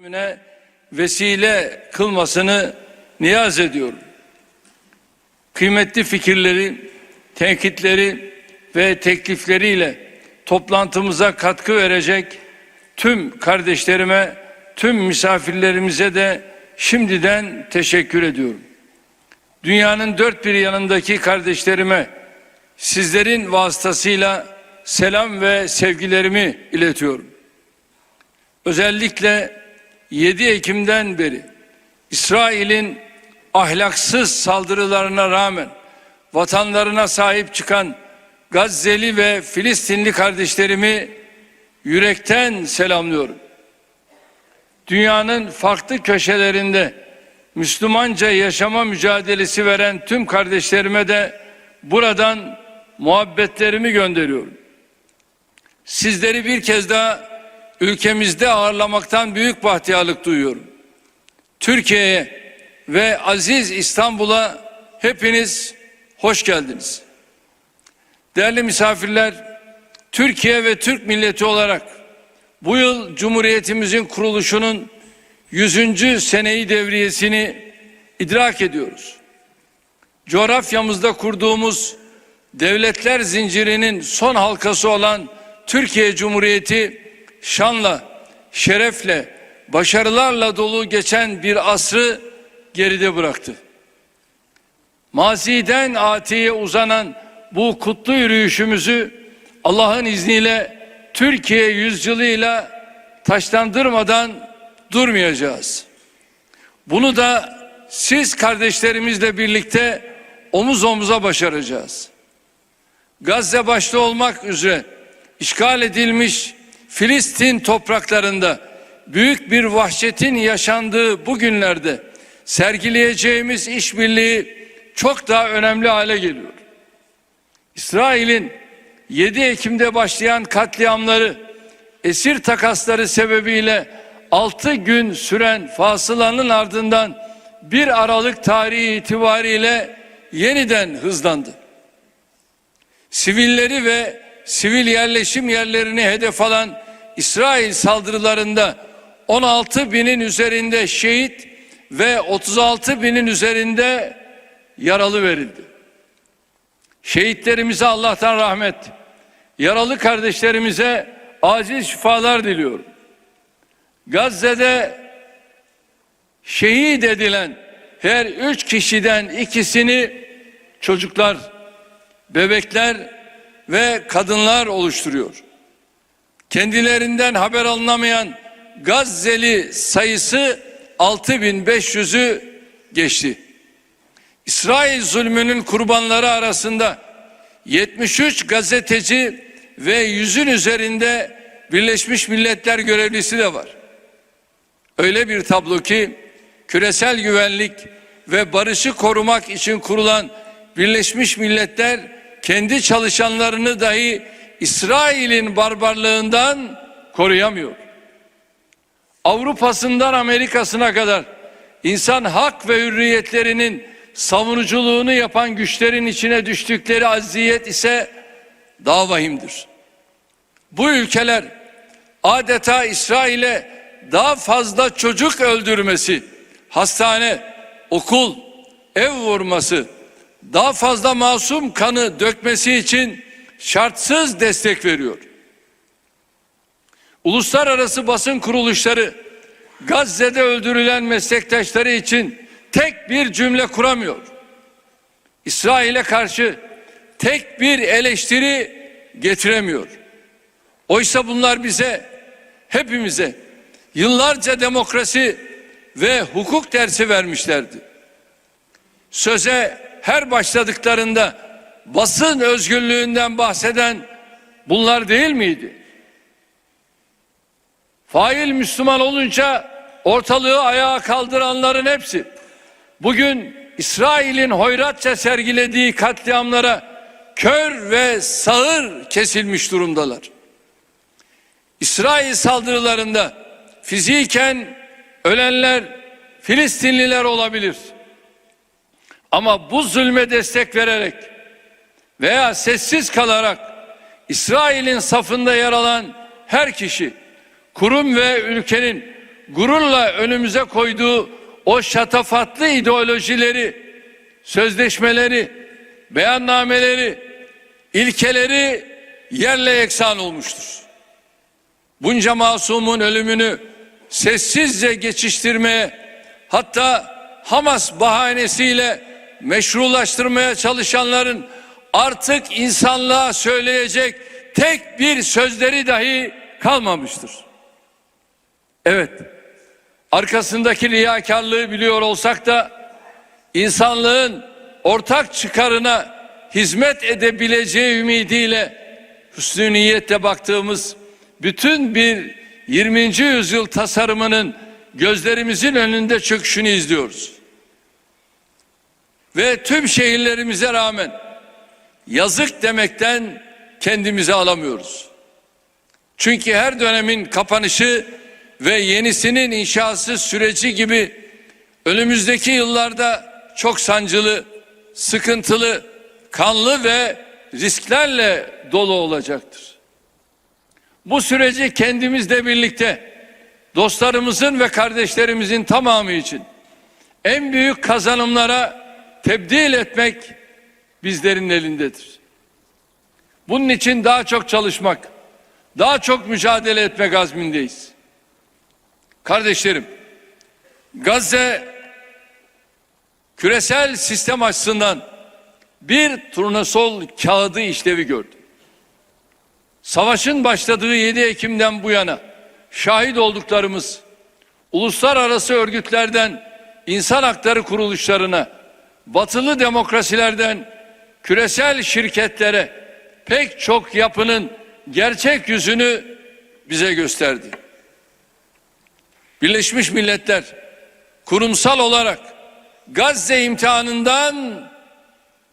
ölümüne vesile kılmasını niyaz ediyorum. Kıymetli fikirleri, tenkitleri ve teklifleriyle toplantımıza katkı verecek tüm kardeşlerime, tüm misafirlerimize de şimdiden teşekkür ediyorum. Dünyanın dört bir yanındaki kardeşlerime sizlerin vasıtasıyla selam ve sevgilerimi iletiyorum. Özellikle 7 Ekim'den beri İsrail'in ahlaksız saldırılarına rağmen vatanlarına sahip çıkan Gazze'li ve Filistinli kardeşlerimi yürekten selamlıyorum. Dünyanın farklı köşelerinde Müslümanca yaşama mücadelesi veren tüm kardeşlerime de buradan muhabbetlerimi gönderiyorum. Sizleri bir kez daha ülkemizde ağırlamaktan büyük bahtiyarlık duyuyorum. Türkiye'ye ve aziz İstanbul'a hepiniz hoş geldiniz. Değerli misafirler, Türkiye ve Türk milleti olarak bu yıl Cumhuriyetimizin kuruluşunun 100. seneyi devriyesini idrak ediyoruz. Coğrafyamızda kurduğumuz devletler zincirinin son halkası olan Türkiye Cumhuriyeti şanla, şerefle, başarılarla dolu geçen bir asrı geride bıraktı. Maziden atiye uzanan bu kutlu yürüyüşümüzü Allah'ın izniyle Türkiye yüzyılıyla taşlandırmadan durmayacağız. Bunu da siz kardeşlerimizle birlikte omuz omuza başaracağız. Gazze başta olmak üzere işgal edilmiş Filistin topraklarında büyük bir vahşetin yaşandığı bu günlerde sergileyeceğimiz işbirliği çok daha önemli hale geliyor. İsrail'in 7 Ekim'de başlayan katliamları, esir takasları sebebiyle 6 gün süren fasılanın ardından 1 Aralık tarihi itibariyle yeniden hızlandı. Sivilleri ve sivil yerleşim yerlerini hedef alan İsrail saldırılarında 16 binin üzerinde şehit ve 36 binin üzerinde yaralı verildi. Şehitlerimize Allah'tan rahmet, yaralı kardeşlerimize acil şifalar diliyorum. Gazze'de şehit edilen her üç kişiden ikisini çocuklar, bebekler ve kadınlar oluşturuyor. Kendilerinden haber alınamayan Gazze'li sayısı 6500'ü geçti. İsrail zulmünün kurbanları arasında 73 gazeteci ve yüzün üzerinde Birleşmiş Milletler görevlisi de var. Öyle bir tablo ki küresel güvenlik ve barışı korumak için kurulan Birleşmiş Milletler kendi çalışanlarını dahi İsrail'in barbarlığından koruyamıyor. Avrupa'sından Amerika'sına kadar insan hak ve hürriyetlerinin savunuculuğunu yapan güçlerin içine düştükleri aziyet ise daha vahimdir. Bu ülkeler adeta İsrail'e daha fazla çocuk öldürmesi, hastane, okul, ev vurması, daha fazla masum kanı dökmesi için şartsız destek veriyor. Uluslararası basın kuruluşları Gazze'de öldürülen meslektaşları için tek bir cümle kuramıyor. İsrail'e karşı tek bir eleştiri getiremiyor. Oysa bunlar bize, hepimize yıllarca demokrasi ve hukuk dersi vermişlerdi. Söze her başladıklarında basın özgürlüğünden bahseden bunlar değil miydi? Fail Müslüman olunca ortalığı ayağa kaldıranların hepsi bugün İsrail'in hoyratça sergilediği katliamlara kör ve sağır kesilmiş durumdalar. İsrail saldırılarında fiziken ölenler Filistinliler olabilir. Ama bu zulme destek vererek veya sessiz kalarak İsrail'in safında yer alan her kişi kurum ve ülkenin gururla önümüze koyduğu o şatafatlı ideolojileri, sözleşmeleri, beyannameleri, ilkeleri yerle yeksan olmuştur. Bunca masumun ölümünü sessizce geçiştirmeye hatta Hamas bahanesiyle meşrulaştırmaya çalışanların artık insanlığa söyleyecek tek bir sözleri dahi kalmamıştır. Evet, arkasındaki riyakarlığı biliyor olsak da insanlığın ortak çıkarına hizmet edebileceği ümidiyle hüsnü niyetle baktığımız bütün bir 20. yüzyıl tasarımının gözlerimizin önünde çöküşünü izliyoruz. Ve tüm şehirlerimize rağmen yazık demekten kendimizi alamıyoruz. Çünkü her dönemin kapanışı ve yenisinin inşası süreci gibi önümüzdeki yıllarda çok sancılı, sıkıntılı, kanlı ve risklerle dolu olacaktır. Bu süreci kendimizle birlikte dostlarımızın ve kardeşlerimizin tamamı için en büyük kazanımlara tebdil etmek bizlerin elindedir. Bunun için daha çok çalışmak, daha çok mücadele etmek azmindeyiz. Kardeşlerim, Gazze küresel sistem açısından bir turnasol kağıdı işlevi gördü. Savaşın başladığı 7 Ekim'den bu yana şahit olduklarımız uluslararası örgütlerden insan hakları kuruluşlarına, batılı demokrasilerden küresel şirketlere pek çok yapının gerçek yüzünü bize gösterdi. Birleşmiş Milletler kurumsal olarak Gazze imtihanından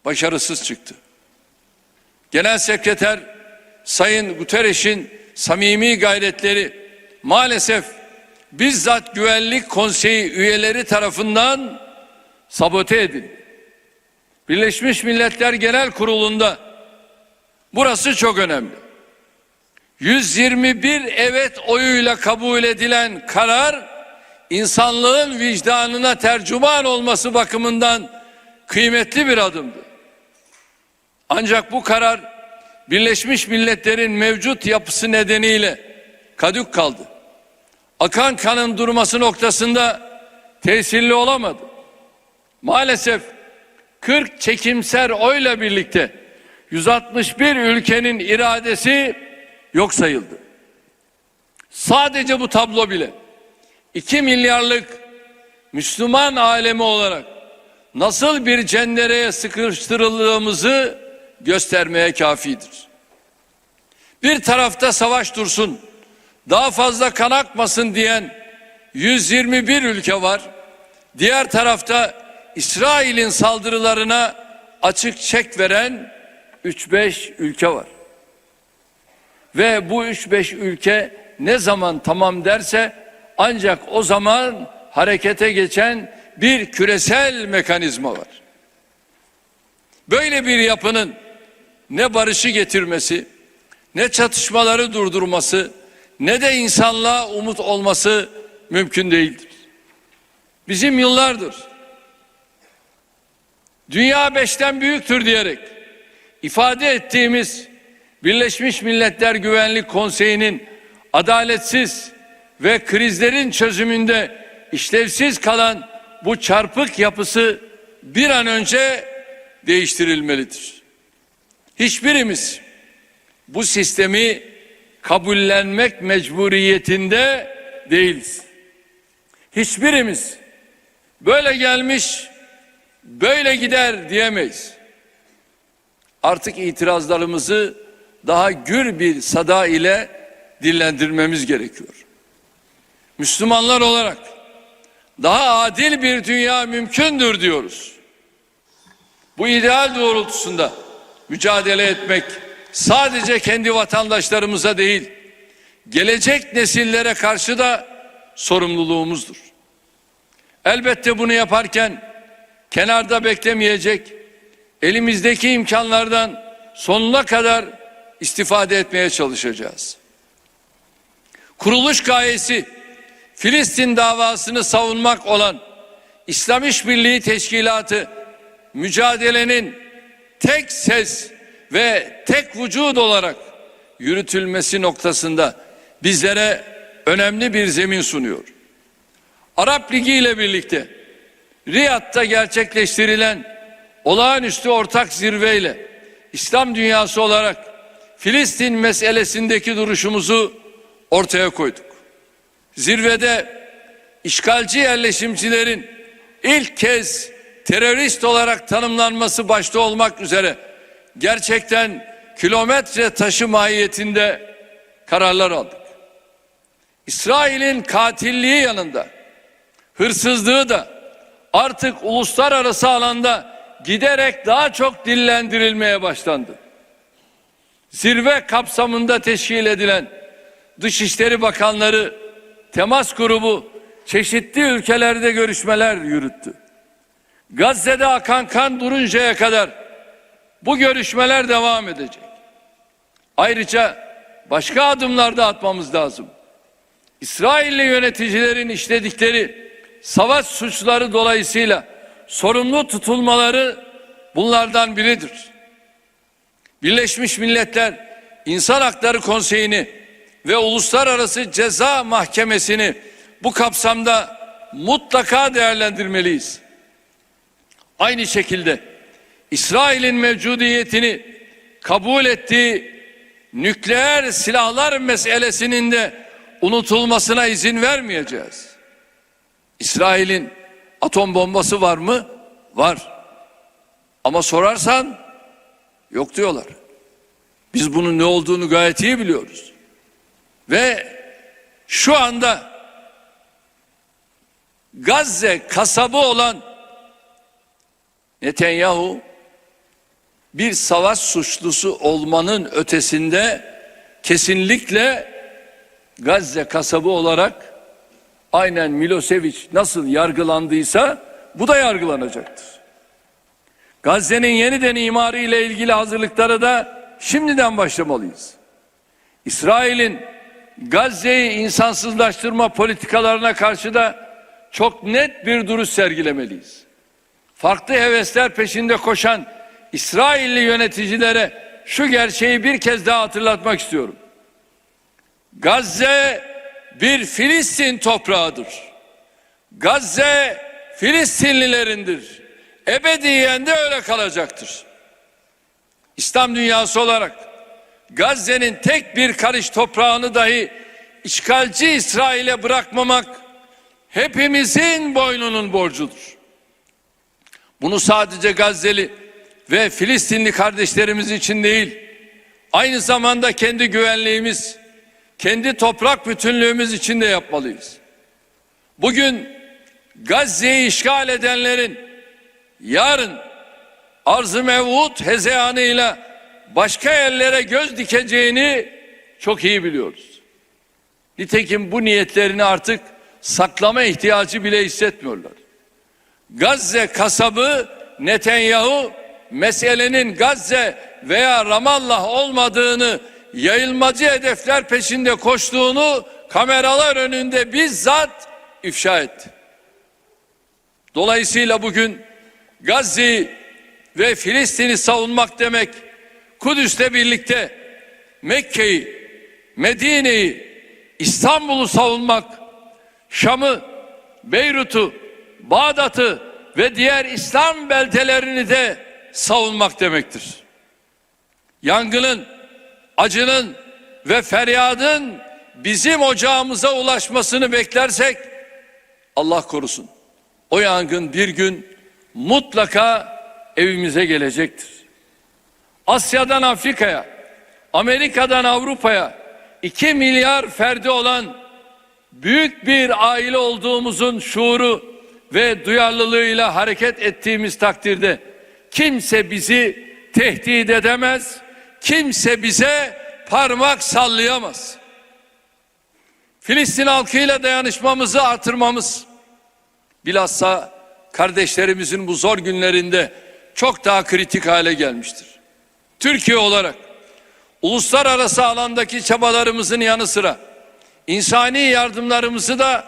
başarısız çıktı. Genel Sekreter Sayın Guterres'in samimi gayretleri maalesef bizzat Güvenlik Konseyi üyeleri tarafından sabote edildi. Birleşmiş Milletler Genel Kurulu'nda burası çok önemli. 121 evet oyuyla kabul edilen karar insanlığın vicdanına tercüman olması bakımından kıymetli bir adımdı. Ancak bu karar Birleşmiş Milletler'in mevcut yapısı nedeniyle kadük kaldı. Akan kanın durması noktasında tesirli olamadı. Maalesef 40 çekimser oyla birlikte 161 ülkenin iradesi yok sayıldı. Sadece bu tablo bile 2 milyarlık Müslüman alemi olarak nasıl bir cendereye sıkıştırıldığımızı göstermeye kafidir. Bir tarafta savaş dursun, daha fazla kan akmasın diyen 121 ülke var. Diğer tarafta İsrail'in saldırılarına açık çek veren 3-5 ülke var. Ve bu 3-5 ülke ne zaman tamam derse ancak o zaman harekete geçen bir küresel mekanizma var. Böyle bir yapının ne barışı getirmesi, ne çatışmaları durdurması, ne de insanlığa umut olması mümkün değildir. Bizim yıllardır dünya beşten büyüktür diyerek ifade ettiğimiz Birleşmiş Milletler Güvenlik Konseyi'nin adaletsiz ve krizlerin çözümünde işlevsiz kalan bu çarpık yapısı bir an önce değiştirilmelidir. Hiçbirimiz bu sistemi kabullenmek mecburiyetinde değiliz. Hiçbirimiz böyle gelmiş, böyle gider diyemeyiz. Artık itirazlarımızı daha gür bir sada ile dillendirmemiz gerekiyor. Müslümanlar olarak daha adil bir dünya mümkündür diyoruz. Bu ideal doğrultusunda mücadele etmek sadece kendi vatandaşlarımıza değil, gelecek nesillere karşı da sorumluluğumuzdur. Elbette bunu yaparken kenarda beklemeyecek, elimizdeki imkanlardan sonuna kadar istifade etmeye çalışacağız. Kuruluş gayesi Filistin davasını savunmak olan İslam İşbirliği Teşkilatı mücadelenin tek ses ve tek vücud olarak yürütülmesi noktasında bizlere önemli bir zemin sunuyor. Arap Ligi ile birlikte Riyad'da gerçekleştirilen olağanüstü ortak zirveyle İslam dünyası olarak Filistin meselesindeki duruşumuzu ortaya koyduk. Zirvede işgalci yerleşimcilerin ilk kez terörist olarak tanımlanması başta olmak üzere gerçekten kilometre taşı mahiyetinde kararlar aldık. İsrail'in katilliği yanında hırsızlığı da artık uluslararası alanda giderek daha çok dillendirilmeye başlandı. Zirve kapsamında teşkil edilen Dışişleri Bakanları temas grubu çeşitli ülkelerde görüşmeler yürüttü. Gazze'de akan kan duruncaya kadar bu görüşmeler devam edecek. Ayrıca başka adımlar da atmamız lazım. İsrailli yöneticilerin işledikleri savaş suçları dolayısıyla sorumlu tutulmaları bunlardan biridir. Birleşmiş Milletler İnsan Hakları Konseyi'ni ve Uluslararası Ceza Mahkemesi'ni bu kapsamda mutlaka değerlendirmeliyiz. Aynı şekilde İsrail'in mevcudiyetini kabul ettiği nükleer silahlar meselesinin de unutulmasına izin vermeyeceğiz. İsrail'in atom bombası var mı? Var. Ama sorarsan yok diyorlar. Biz bunun ne olduğunu gayet iyi biliyoruz. Ve şu anda Gazze kasabı olan Netanyahu bir savaş suçlusu olmanın ötesinde kesinlikle Gazze kasabı olarak aynen Milosevic nasıl yargılandıysa bu da yargılanacaktır. Gazze'nin yeniden imarı ile ilgili hazırlıkları da şimdiden başlamalıyız. İsrail'in Gazze'yi insansızlaştırma politikalarına karşı da çok net bir duruş sergilemeliyiz. Farklı hevesler peşinde koşan İsrailli yöneticilere şu gerçeği bir kez daha hatırlatmak istiyorum. Gazze bir Filistin toprağıdır. Gazze Filistinlilerindir. Ebediyen de öyle kalacaktır. İslam dünyası olarak Gazze'nin tek bir karış toprağını dahi işgalci İsrail'e bırakmamak hepimizin boynunun borcudur. Bunu sadece Gazze'li ve Filistinli kardeşlerimiz için değil, aynı zamanda kendi güvenliğimiz, kendi toprak bütünlüğümüz için de yapmalıyız. Bugün Gazze'yi işgal edenlerin yarın arz-ı mevut hezeyanıyla başka yerlere göz dikeceğini çok iyi biliyoruz. Nitekim bu niyetlerini artık saklama ihtiyacı bile hissetmiyorlar. Gazze kasabı Netanyahu meselenin Gazze veya Ramallah olmadığını yayılmacı hedefler peşinde koştuğunu kameralar önünde bizzat ifşa etti. Dolayısıyla bugün Gazze ve Filistin'i savunmak demek Kudüs'le birlikte Mekke'yi, Medine'yi, İstanbul'u savunmak, Şam'ı, Beyrut'u, Bağdat'ı ve diğer İslam beldelerini de savunmak demektir. Yangının, acının ve feryadın bizim ocağımıza ulaşmasını beklersek Allah korusun. O yangın bir gün mutlaka evimize gelecektir. Asya'dan Afrika'ya, Amerika'dan Avrupa'ya 2 milyar ferdi olan büyük bir aile olduğumuzun şuuru ve duyarlılığıyla hareket ettiğimiz takdirde kimse bizi tehdit edemez, kimse bize parmak sallayamaz. Filistin halkıyla dayanışmamızı artırmamız, bilhassa kardeşlerimizin bu zor günlerinde çok daha kritik hale gelmiştir. Türkiye olarak uluslararası alandaki çabalarımızın yanı sıra insani yardımlarımızı da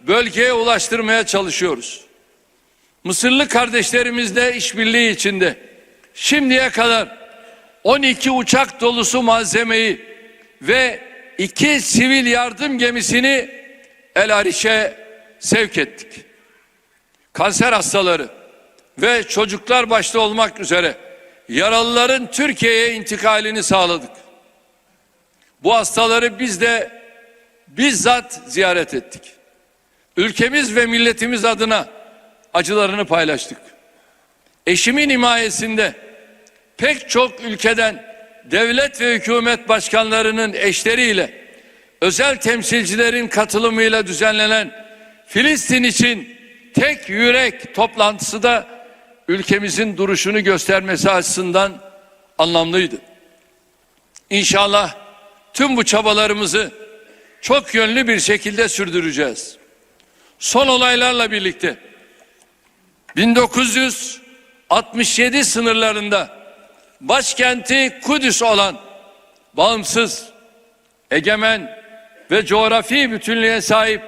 bölgeye ulaştırmaya çalışıyoruz. Mısırlı kardeşlerimizle işbirliği içinde şimdiye kadar 12 uçak dolusu malzemeyi ve iki sivil yardım gemisini El Ariş'e sevk ettik. Kanser hastaları ve çocuklar başta olmak üzere yaralıların Türkiye'ye intikalini sağladık. Bu hastaları biz de bizzat ziyaret ettik. Ülkemiz ve milletimiz adına acılarını paylaştık. Eşimin himayesinde pek çok ülkeden devlet ve hükümet başkanlarının eşleriyle özel temsilcilerin katılımıyla düzenlenen Filistin için tek yürek toplantısı da ülkemizin duruşunu göstermesi açısından anlamlıydı. İnşallah tüm bu çabalarımızı çok yönlü bir şekilde sürdüreceğiz. Son olaylarla birlikte 1967 sınırlarında başkenti Kudüs olan bağımsız, egemen ve coğrafi bütünlüğe sahip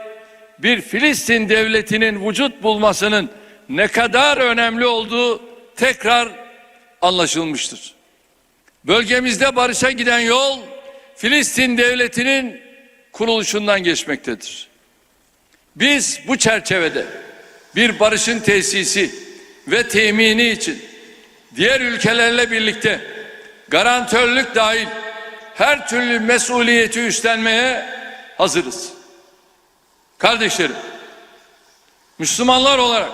bir Filistin devletinin vücut bulmasının ne kadar önemli olduğu tekrar anlaşılmıştır. Bölgemizde barışa giden yol Filistin devletinin kuruluşundan geçmektedir. Biz bu çerçevede bir barışın tesisi ve temini için diğer ülkelerle birlikte garantörlük dahil her türlü mesuliyeti üstlenmeye hazırız. Kardeşlerim, Müslümanlar olarak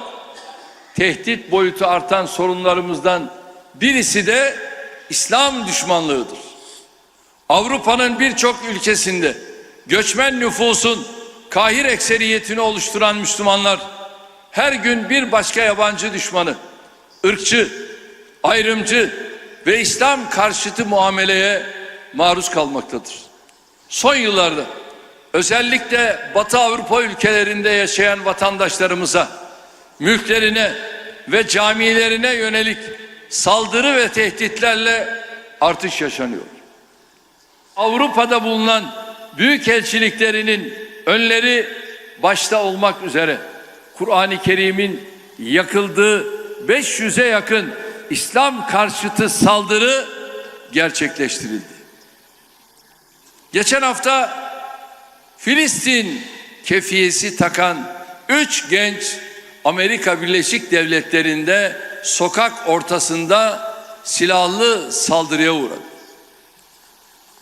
tehdit boyutu artan sorunlarımızdan birisi de İslam düşmanlığıdır. Avrupa'nın birçok ülkesinde göçmen nüfusun kahir ekseriyetini oluşturan Müslümanlar her gün bir başka yabancı düşmanı, ırkçı, ayrımcı ve İslam karşıtı muameleye maruz kalmaktadır. Son yıllarda özellikle Batı Avrupa ülkelerinde yaşayan vatandaşlarımıza, mülklerine ve camilerine yönelik saldırı ve tehditlerle artış yaşanıyor. Avrupa'da bulunan büyük elçiliklerinin önleri başta olmak üzere Kur'an-ı Kerim'in yakıldığı 500'e yakın İslam karşıtı saldırı gerçekleştirildi. Geçen hafta Filistin kefiyesi takan üç genç Amerika Birleşik Devletleri'nde sokak ortasında silahlı saldırıya uğradı.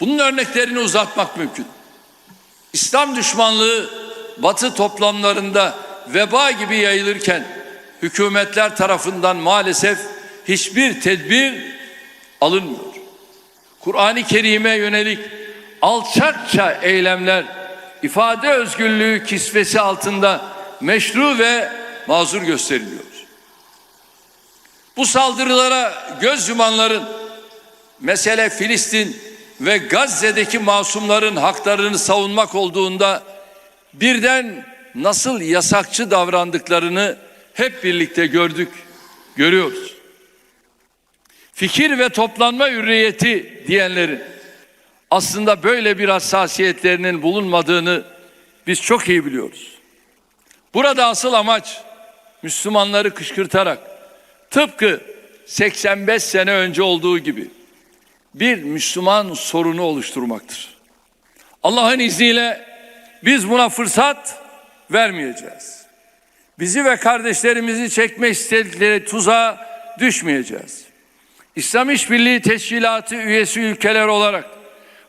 Bunun örneklerini uzatmak mümkün. İslam düşmanlığı batı toplamlarında veba gibi yayılırken hükümetler tarafından maalesef hiçbir tedbir alınmıyor. Kur'an-ı Kerim'e yönelik alçakça eylemler ifade özgürlüğü kisvesi altında meşru ve mazur gösteriliyor. Bu saldırılara göz yumanların mesele Filistin ve Gazze'deki masumların haklarını savunmak olduğunda birden nasıl yasakçı davrandıklarını hep birlikte gördük, görüyoruz. Fikir ve toplanma hürriyeti diyenlerin aslında böyle bir hassasiyetlerinin bulunmadığını biz çok iyi biliyoruz. Burada asıl amaç Müslümanları kışkırtarak tıpkı 85 sene önce olduğu gibi bir Müslüman sorunu oluşturmaktır. Allah'ın izniyle biz buna fırsat vermeyeceğiz. Bizi ve kardeşlerimizi çekme istedikleri tuzağa düşmeyeceğiz. İslam İşbirliği Teşkilatı üyesi ülkeler olarak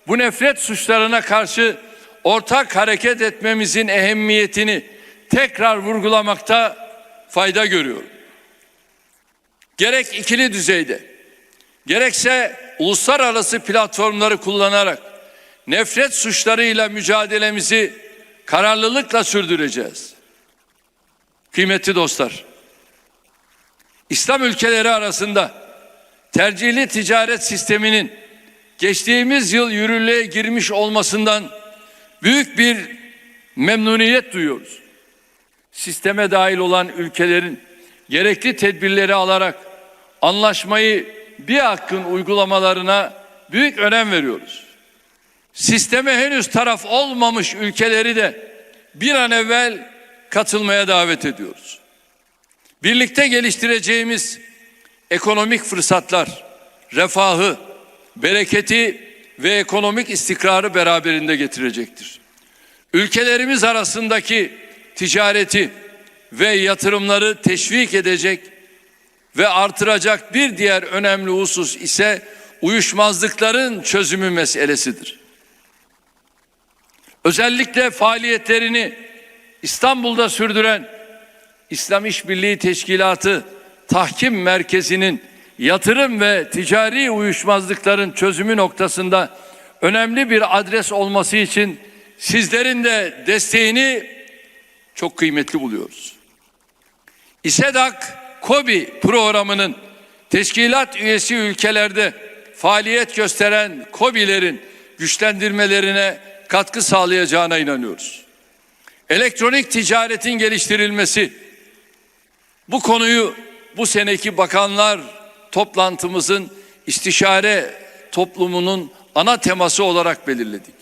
bu nefret suçlarına karşı ortak hareket etmemizin ehemmiyetini tekrar vurgulamakta fayda görüyorum. Gerek ikili düzeyde gerekse uluslararası platformları kullanarak nefret suçlarıyla mücadelemizi kararlılıkla sürdüreceğiz. Kıymetli dostlar, İslam ülkeleri arasında tercihli ticaret sisteminin geçtiğimiz yıl yürürlüğe girmiş olmasından büyük bir memnuniyet duyuyoruz. Sisteme dahil olan ülkelerin gerekli tedbirleri alarak anlaşmayı bir hakkın uygulamalarına büyük önem veriyoruz. Sisteme henüz taraf olmamış ülkeleri de bir an evvel katılmaya davet ediyoruz. Birlikte geliştireceğimiz ekonomik fırsatlar, refahı, bereketi ve ekonomik istikrarı beraberinde getirecektir. Ülkelerimiz arasındaki ticareti ve yatırımları teşvik edecek ve artıracak bir diğer önemli husus ise uyuşmazlıkların çözümü meselesidir. Özellikle faaliyetlerini İstanbul'da sürdüren İslam İşbirliği Teşkilatı Tahkim Merkezi'nin yatırım ve ticari uyuşmazlıkların çözümü noktasında önemli bir adres olması için sizlerin de desteğini çok kıymetli buluyoruz. İSEDAK KOBİ programının teşkilat üyesi ülkelerde faaliyet gösteren KOBİ'lerin güçlendirmelerine katkı sağlayacağına inanıyoruz. Elektronik ticaretin geliştirilmesi bu konuyu bu seneki bakanlar toplantımızın istişare toplumunun ana teması olarak belirledik.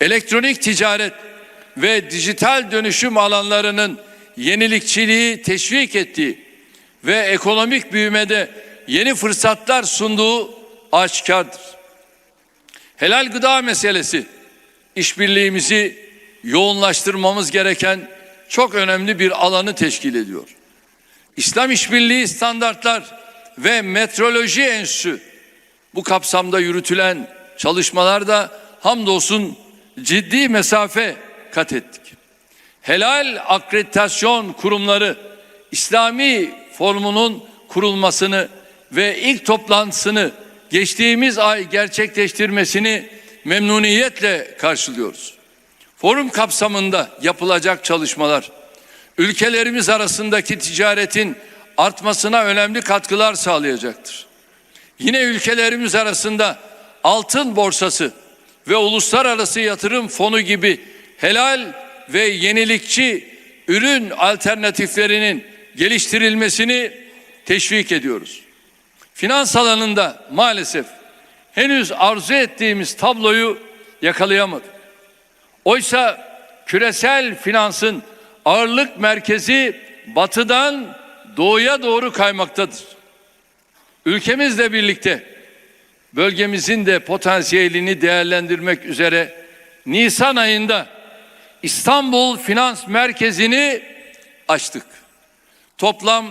Elektronik ticaret ve dijital dönüşüm alanlarının yenilikçiliği teşvik ettiği ve ekonomik büyümede yeni fırsatlar sunduğu aşikardır. Helal gıda meselesi işbirliğimizi yoğunlaştırmamız gereken çok önemli bir alanı teşkil ediyor. İslam İşbirliği Standartlar ve Metroloji Enstitüsü bu kapsamda yürütülen çalışmalarda hamdolsun ciddi mesafe kat ettik. Helal akreditasyon kurumları İslami formunun kurulmasını ve ilk toplantısını geçtiğimiz ay gerçekleştirmesini memnuniyetle karşılıyoruz. Forum kapsamında yapılacak çalışmalar ülkelerimiz arasındaki ticaretin artmasına önemli katkılar sağlayacaktır. Yine ülkelerimiz arasında altın borsası ve uluslararası yatırım fonu gibi helal ve yenilikçi ürün alternatiflerinin geliştirilmesini teşvik ediyoruz. Finans alanında maalesef henüz arzu ettiğimiz tabloyu yakalayamadık. Oysa küresel finansın ağırlık merkezi batıdan doğuya doğru kaymaktadır. Ülkemizle birlikte bölgemizin de potansiyelini değerlendirmek üzere Nisan ayında İstanbul Finans Merkezi'ni açtık. Toplam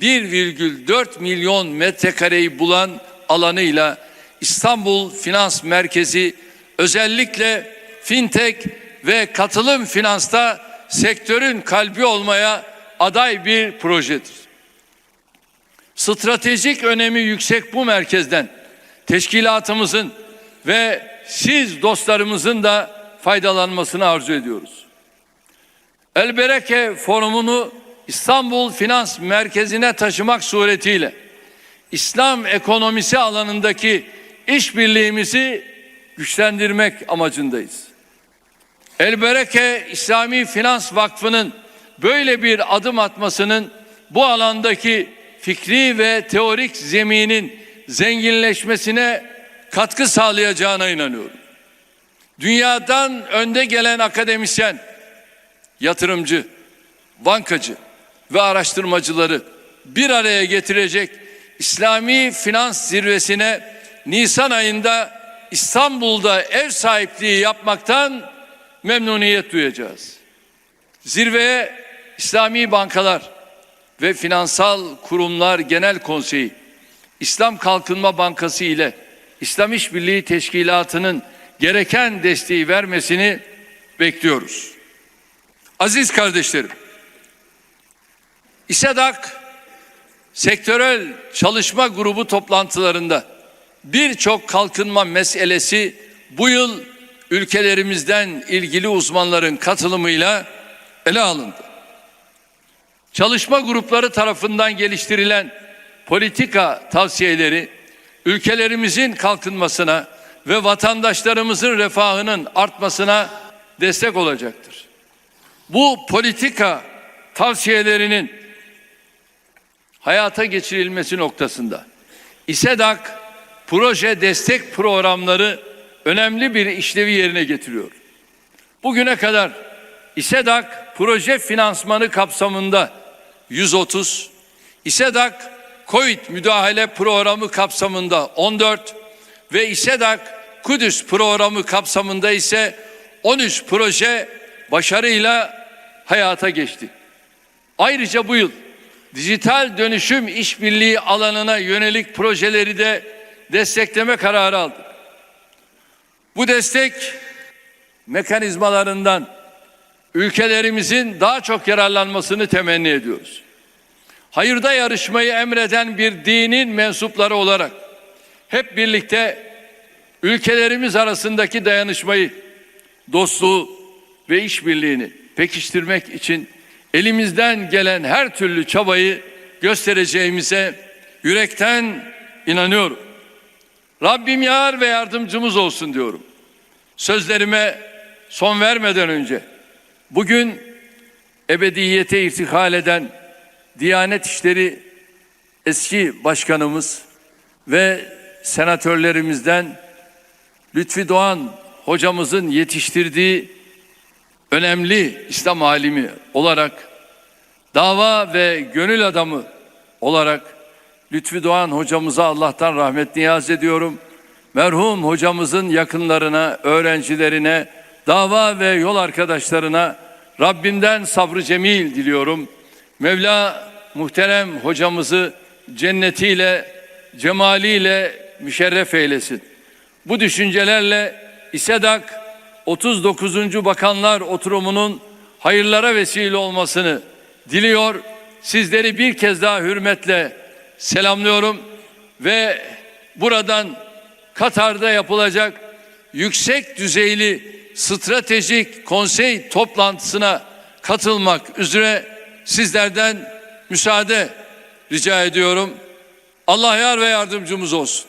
1,4 milyon metrekareyi bulan alanıyla İstanbul Finans Merkezi özellikle fintech ve katılım finansta sektörün kalbi olmaya aday bir projedir. Stratejik önemi yüksek bu merkezden teşkilatımızın ve siz dostlarımızın da faydalanmasını arzu ediyoruz. Elbereke forumunu İstanbul Finans Merkezi'ne taşımak suretiyle İslam ekonomisi alanındaki işbirliğimizi güçlendirmek amacındayız. Elbereke İslami Finans Vakfı'nın böyle bir adım atmasının bu alandaki fikri ve teorik zeminin zenginleşmesine katkı sağlayacağına inanıyorum. Dünyadan önde gelen akademisyen, yatırımcı, bankacı ve araştırmacıları bir araya getirecek İslami finans zirvesine Nisan ayında İstanbul'da ev sahipliği yapmaktan memnuniyet duyacağız. Zirveye İslami bankalar ve finansal kurumlar genel konseyi, İslam Kalkınma Bankası ile İslam İşbirliği Teşkilatı'nın gereken desteği vermesini bekliyoruz. Aziz kardeşlerim, İSEDAK sektörel çalışma grubu toplantılarında birçok kalkınma meselesi bu yıl ülkelerimizden ilgili uzmanların katılımıyla ele alındı. Çalışma grupları tarafından geliştirilen politika tavsiyeleri ülkelerimizin kalkınmasına ve vatandaşlarımızın refahının artmasına destek olacaktır. Bu politika tavsiyelerinin hayata geçirilmesi noktasında İSEDAK proje destek programları önemli bir işlevi yerine getiriyor. Bugüne kadar İSEDAK proje finansmanı kapsamında 130, İSEDAK COVID müdahale programı kapsamında 14 ve İSEDAK Kudüs programı kapsamında ise 13 proje başarıyla hayata geçti. Ayrıca bu yıl dijital dönüşüm işbirliği alanına yönelik projeleri de destekleme kararı aldık. Bu destek mekanizmalarından ülkelerimizin daha çok yararlanmasını temenni ediyoruz. Hayırda yarışmayı emreden bir dinin mensupları olarak hep birlikte ülkelerimiz arasındaki dayanışmayı, dostluğu ve işbirliğini pekiştirmek için elimizden gelen her türlü çabayı göstereceğimize yürekten inanıyorum. Rabbim yar ve yardımcımız olsun diyorum. Sözlerime son vermeden önce bugün ebediyete irtihal eden Diyanet İşleri eski başkanımız ve senatörlerimizden Lütfi Doğan hocamızın yetiştirdiği önemli İslam alimi olarak dava ve gönül adamı olarak Lütfi Doğan hocamıza Allah'tan rahmet niyaz ediyorum. Merhum hocamızın yakınlarına, öğrencilerine, dava ve yol arkadaşlarına Rabbimden sabrı cemil diliyorum. Mevla muhterem hocamızı cennetiyle, cemaliyle müşerref eylesin. Bu düşüncelerle İSEDAK 39. Bakanlar Oturumu'nun hayırlara vesile olmasını diliyor. Sizleri bir kez daha hürmetle selamlıyorum ve buradan Katar'da yapılacak yüksek düzeyli stratejik konsey toplantısına katılmak üzere sizlerden müsaade rica ediyorum. Allah yar ve yardımcımız olsun.